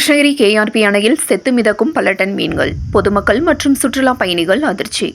Krishnagiri KRP அணையில் செத்து மிதக்கும் பல டன் மீன்கள் பொதுமக்கள் மற்றும் சுற்றுலா பயணிகள் அதிர்ச்சி.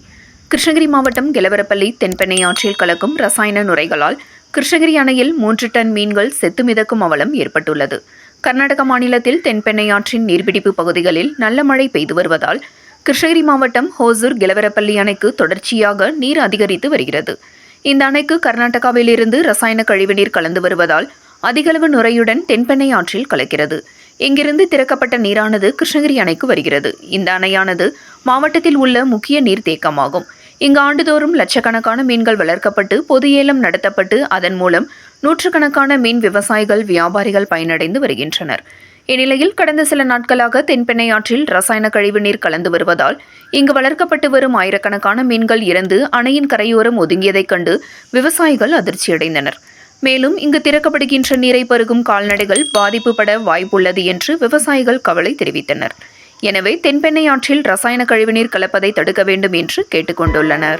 கிருஷ்ணகிரி மாவட்டம் கெலவரப்பள்ளி தென்பெண்ணை ஆற்றில் கலக்கும் ரசாயன நுரைகளால் கிருஷ்ணகிரி அணையில் மூன்று டன் மீன்கள் செத்து மிதக்கும் அவலம் ஏற்பட்டுள்ளது. கர்நாடக மாநிலத்தில் தென்பெண்ணை ஆற்றின் நீர்பிடிப்பு பகுதிகளில் நல்ல மழை பெய்து வருவதால் கிருஷ்ணகிரி மாவட்டம் ஹோசூர் கெலவரப்பள்ளி அணைக்கு தொடர்ச்சியாக நீர் அதிகரித்து வருகிறது. இந்த அணைக்கு கர்நாடகாவிலிருந்து ரசாயன கழிவுநீர் கலந்து வருவதால் அதிகளவு நுரையுடன் தென்பெண்ணை ஆற்றில் கலக்கிறது. இங்கிருந்து திறக்கப்பட்ட நீரானது கிருஷ்ணகிரி அணைக்கு வருகிறது. இந்த அணையானது மாவட்டத்தில் உள்ள முக்கிய நீர்த்தேக்கமாகும். இங்கு ஆண்டுதோறும் லட்சக்கணக்கான மீன்கள் வளர்க்கப்பட்டு பொது ஏலம் நடத்தப்பட்டு அதன் மூலம் நூற்றுக்கணக்கான மீன் விவசாயிகள் வியாபாரிகள் பயனடைந்து வருகின்றனர். இந்நிலையில் கடந்த சில நாட்களாக தென்பெண்ணை ஆற்றில் ரசாயன கழிவுநீர் கலந்து வருவதால் இங்கு வளர்க்கப்பட்டு வரும் ஆயிரக்கணக்கான மீன்கள் இறந்து அணையின் கரையோரம் ஒதுங்கியதைக் கண்டு விவசாயிகள் அதிர்ச்சியடைந்தனர். மேலும் இங்கு திறக்கப்படுகின்ற நீரை பருகும் கால்நடைகள் பாதிப்பு பட வாய்ப்புள்ளது என்று விவசாயிகள் கவலை தெரிவித்தனர். எனவே தென்பெண்ணை ஆற்றில் ரசாயன கழிவுநீர் கலப்பதை தடுக்க வேண்டும் என்று கேட்டுக்கொண்டுள்ளனர்.